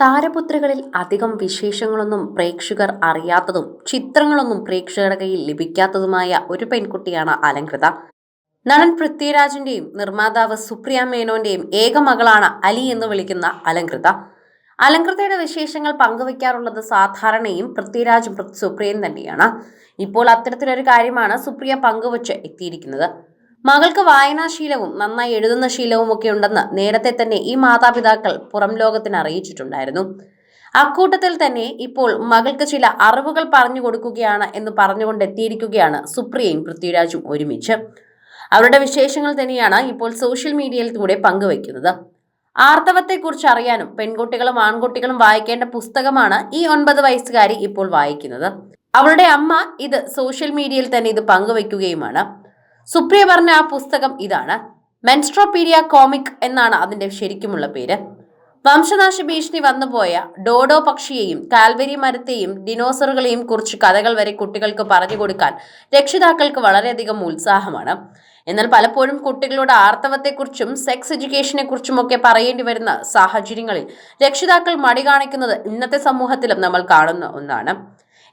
താരപുത്രികളിൽ അധികം വിശേഷങ്ങളൊന്നും പ്രേക്ഷകർ അറിയാത്തതും ചിത്രങ്ങളൊന്നും പ്രേക്ഷകരുടെ കയ്യിൽ ലഭിക്കാത്തതുമായ ഒരു പെൺകുട്ടിയാണ് അലങ്കൃത നടൻ പൃഥ്വിരാജിന്റെയും നിർമ്മാതാവ് സുപ്രിയ മേനോന്റെയും ഏക മകളാണ് അലി എന്ന് വിളിക്കുന്ന അലങ്കൃത അലങ്കൃതയുടെ വിശേഷങ്ങൾ പങ്കുവയ്ക്കാറുള്ളത് സാധാരണയും പൃഥ്വിരാജും സുപ്രിയയും തന്നെയാണ്. ഇപ്പോൾ അത്തരത്തിലൊരു കാര്യമാണ് സുപ്രിയ പങ്കുവച്ച് എത്തിയിരിക്കുന്നത്. മകൾക്ക് വായനാശീലവും നന്നായി എഴുതുന്ന ശീലവും ഒക്കെ ഉണ്ടെന്ന് നേരത്തെ തന്നെ ഈ മാതാപിതാക്കൾ പുറം ലോകത്തിന് അറിയിച്ചിട്ടുണ്ടായിരുന്നു. അക്കൂട്ടത്തിൽ തന്നെ ഇപ്പോൾ മകൾക്ക് ചില അറിവുകൾ പറഞ്ഞു കൊടുക്കുകയാണ് എന്ന് പറഞ്ഞുകൊണ്ട് എത്തിയിരിക്കുകയാണ് സുപ്രിയയും പൃഥ്വിരാജും ഒരുമിച്ച്. അവരുടെ വിശേഷങ്ങൾ തന്നെയാണ് ഇപ്പോൾ സോഷ്യൽ മീഡിയയിലൂടെ പങ്കുവയ്ക്കുന്നത്. ആർത്തവത്തെക്കുറിച്ച് അറിയാനും പെൺകുട്ടികളും ആൺകുട്ടികളും വായിക്കേണ്ട പുസ്തകമാണ് ഈ ഒൻപത് വയസ്സുകാരി ഇപ്പോൾ വായിക്കുന്നത്. അവളുടെ അമ്മ ഇത് സോഷ്യൽ മീഡിയയിൽ തന്നെ ഇത് പങ്കുവയ്ക്കുകയുമാണ്. സുപ്രിയ പറഞ്ഞ ആ പുസ്തകം ഇതാണ്. മെൻസ്ട്രോപീഡിയ കോമിക് എന്നാണ് അതിന്റെ ശരിക്കുമുള്ള പേര്. വംശനാശ ഭീഷണി വന്നുപോയ ഡോഡോ പക്ഷിയെയും കാൽവരി മരത്തെയും ഡിനോസറുകളെയും കുറിച്ച് കഥകൾ വരെ കുട്ടികൾക്ക് പറഞ്ഞു കൊടുക്കാൻ രക്ഷിതാക്കൾക്ക് വളരെയധികം ഉത്സാഹമാണ്. എന്നാൽ പലപ്പോഴും കുട്ടികളുടെ ആർത്തവത്തെക്കുറിച്ചും സെക്സ് എഡ്യൂക്കേഷനെ കുറിച്ചുമൊക്കെ പറയേണ്ടി വരുന്ന സാഹചര്യങ്ങളിൽ രക്ഷിതാക്കൾ മടി കാണിക്കുന്നത് ഇന്നത്തെ സമൂഹത്തിലും നമ്മൾ കാണുന്ന ഒന്നാണ്.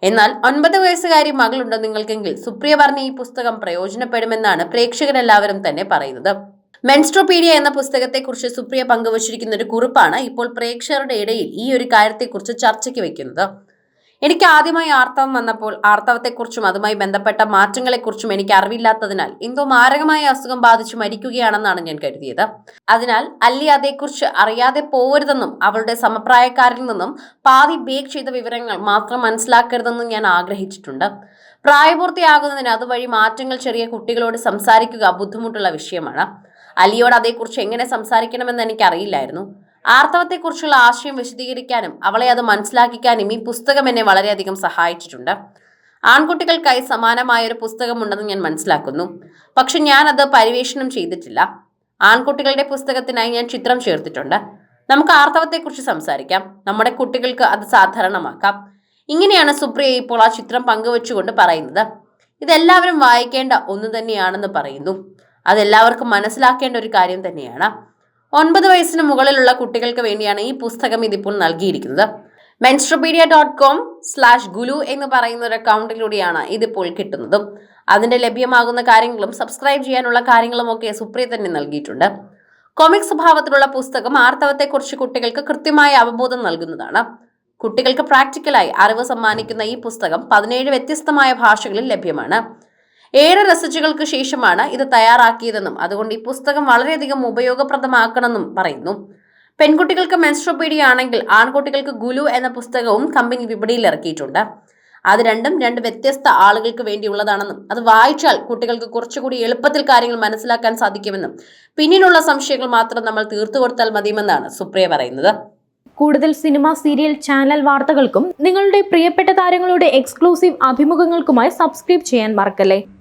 എന്നാൽ ഒൻപത് വയസ്സുകാരി മകളുണ്ട് നിങ്ങൾക്കെങ്കിൽ സുപ്രിയ പറഞ്ഞ ഈ പുസ്തകം പ്രയോജനപ്പെടുമെന്നാണ് പ്രേക്ഷകരെല്ലാവരും തന്നെ പറയുന്നത്. മെൻസ്ട്രോപീഡിയ എന്ന പുസ്തകത്തെക്കുറിച്ച് സുപ്രിയ പങ്കുവച്ചിരിക്കുന്ന ഒരു കുറിപ്പാണ് ഇപ്പോൾ പ്രേക്ഷകരുടെ ഇടയിൽ ഈ ഒരു കാര്യത്തെക്കുറിച്ച് ചർച്ചയ്ക്ക് വെക്കുന്നത്. എനിക്ക് ആദ്യമായി ആർത്തവം വന്നപ്പോൾ ആർത്തവത്തെക്കുറിച്ചും അതുമായി ബന്ധപ്പെട്ട മാറ്റങ്ങളെക്കുറിച്ചും എനിക്ക് അറിവില്ലാത്തതിനാൽ എന്തോ മാരകമായ അസുഖം ബാധിച്ച് മരിക്കുകയാണെന്നാണ് ഞാൻ കരുതിയത്. അതിനാൽ അല്ലി അതേക്കുറിച്ച് അറിയാതെ പോവരുതെന്നും അവളുടെ സമപ്രായക്കാരിൽ നിന്നും പാതി ബേക്ക് ചെയ്ത വിവരങ്ങൾ മാത്രം മനസ്സിലാക്കരുതെന്നും ഞാൻ ആഗ്രഹിച്ചിട്ടുണ്ട്. പ്രായപൂർത്തിയാകുന്നതിന് അതുവഴി മാറ്റങ്ങൾ ചെറിയ കുട്ടികളോട് സംസാരിക്കുക ബുദ്ധിമുട്ടുള്ള വിഷയമാണ്. അലിയോട് അതേക്കുറിച്ച് എങ്ങനെ സംസാരിക്കണമെന്ന് എനിക്കറിയില്ലായിരുന്നു. ആർത്തവത്തെക്കുറിച്ചുള്ള ആശയം വിശദീകരിക്കാനും അവളെ അത് മനസ്സിലാക്കിക്കാനും ഈ പുസ്തകം എന്നെ വളരെയധികം സഹായിച്ചിട്ടുണ്ട്. ആൺകുട്ടികൾക്കായി സമാനമായ ഒരു പുസ്തകമുണ്ടെന്ന് ഞാൻ മനസ്സിലാക്കുന്നു. പക്ഷെ ഞാൻ അത് പരിവേഷണം ചെയ്തിട്ടില്ല. ആൺകുട്ടികളുടെ പുസ്തകത്തിനായി ഞാൻ ചിത്രം ചേർത്തിട്ടുണ്ട്. നമുക്ക് ആർത്തവത്തെക്കുറിച്ച് സംസാരിക്കാം. നമ്മുടെ കുട്ടികൾക്ക് അത് സാധാരണമാക്കാം. ഇങ്ങനെയാണ് സുപ്രിയ ഇപ്പോൾ ആ ചിത്രം പങ്കുവച്ചുകൊണ്ട് പറയുന്നത്. ഇതെല്ലാവരും വായിക്കേണ്ട ഒന്ന് തന്നെയാണെന്ന് പറയുന്നു. അതെല്ലാവർക്കും മനസ്സിലാക്കേണ്ട ഒരു കാര്യം തന്നെയാണ്. ഒൻപത് വയസ്സിന് മുകളിലുള്ള കുട്ടികൾക്ക് വേണ്ടിയാണ് ഈ പുസ്തകം ഇതിപ്പോൾ നൽകിയിരിക്കുന്നത്. മെൻസ്ട്രോപീഡിയ ഡോട്ട് കോം സ്ലാഷ് ഗുലു എന്ന് പറയുന്ന ഒരു അക്കൗണ്ടിലൂടെയാണ് ഇതിപ്പോൾ കിട്ടുന്നതും. അതിന്റെ ലഭ്യമാകുന്ന കാര്യങ്ങളും സബ്സ്ക്രൈബ് ചെയ്യാനുള്ള കാര്യങ്ങളും ഒക്കെ സുപ്രിയ തന്നെ നൽകിയിട്ടുണ്ട്. കോമിക് സ്വഭാവത്തിലുള്ള പുസ്തകം ആർത്തവത്തെക്കുറിച്ച് കുട്ടികൾക്ക് കൃത്യമായ അവബോധം നൽകുന്നതാണ്. കുട്ടികൾക്ക് പ്രാക്ടിക്കലായി അറിവ് സമ്മാനിക്കുന്ന ഈ പുസ്തകം പതിനേഴ് വ്യത്യസ്തമായ ഭാഷകളിൽ ലഭ്യമാണ്. ഏറെ റിസർച്ചുകൾക്ക് ശേഷമാണ് ഇത് തയ്യാറാക്കിയതെന്നും അതുകൊണ്ട് ഈ പുസ്തകം വളരെയധികം ഉപയോഗപ്രദമാക്കണമെന്നും പറയുന്നു. പെൺകുട്ടികൾക്ക് മെൻസ്ട്രോപീഡിയ ആണെങ്കിൽ ആൺകുട്ടികൾക്ക് ഗുലു എന്ന പുസ്തകവും കമ്പനി വിപണിയിൽ ഇറക്കിയിട്ടുണ്ട്. അത് രണ്ടും രണ്ട് വ്യത്യസ്ത ആളുകൾക്ക് വേണ്ടിയുള്ളതാണെന്നും അത് വായിച്ചാൽ കുട്ടികൾക്ക് കുറച്ചുകൂടി എളുപ്പത്തിൽ കാര്യങ്ങൾ മനസ്സിലാക്കാൻ സാധിക്കുമെന്നും പിന്നീടുള്ള സംശയങ്ങൾ മാത്രം നമ്മൾ തീർത്തു കൊടുത്താൽ മതിയെന്നാണ് സുപ്രിയ പറയുന്നത്. കൂടുതൽ സിനിമ സീരിയൽ ചാനൽ വാർത്തകൾക്കും നിങ്ങളുടെ പ്രിയപ്പെട്ട താരങ്ങളുടെ എക്സ്ക്ലൂസീവ് അഭിമുഖങ്ങൾക്കുമായി സബ്സ്ക്രൈബ് ചെയ്യാൻ മറക്കല്ലേ?